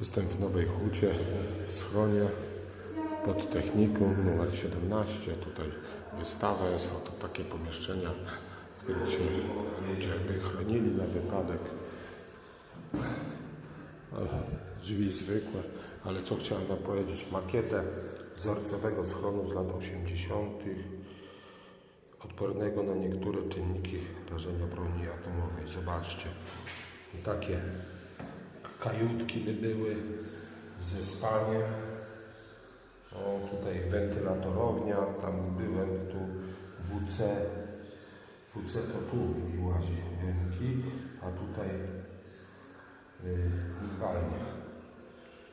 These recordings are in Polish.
Jestem w Nowej Hucie, w schronie pod technikum numer 17. Tutaj wystawa jest, oto takie pomieszczenia, w których się ludzie by chronili na wypadek. Drzwi zwykłe, ale co chciałem Wam powiedzieć, makietę wzorcowego schronu z lat 80., odpornego na niektóre czynniki rażenia broni atomowej. Zobaczcie, takie kajutki by były ze spaniem. O, tutaj wentylatorownia, tam byłem, tu WC. WC to tu mi łazi ręki, a tutaj y, pływalnia.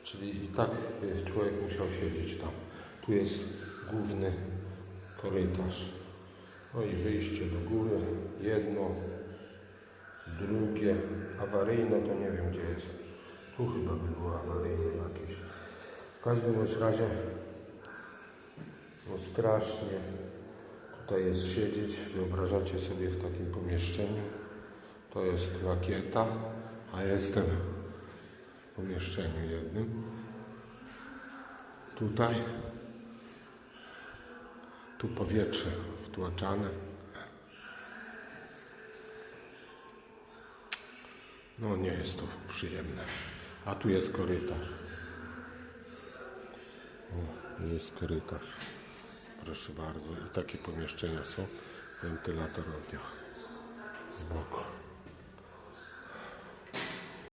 Czyli i tak y, człowiek musiał siedzieć tam. Tu jest główny korytarz. No i wyjście do góry. Jedno, drugie. Awaryjne to nie wiem gdzie jest. Tu chyba by było awaryjne jakieś. W każdym razie no strasznie tutaj jest siedzieć. Wyobrażacie sobie w takim pomieszczeniu. To jest rakieta, a jestem w pomieszczeniu jednym. Tutaj. Tu powietrze wtłaczane. No nie jest to przyjemne. A tu jest korytarz. O, jest korytarz. Proszę bardzo. I takie pomieszczenia są. Wentylatorownia z boku.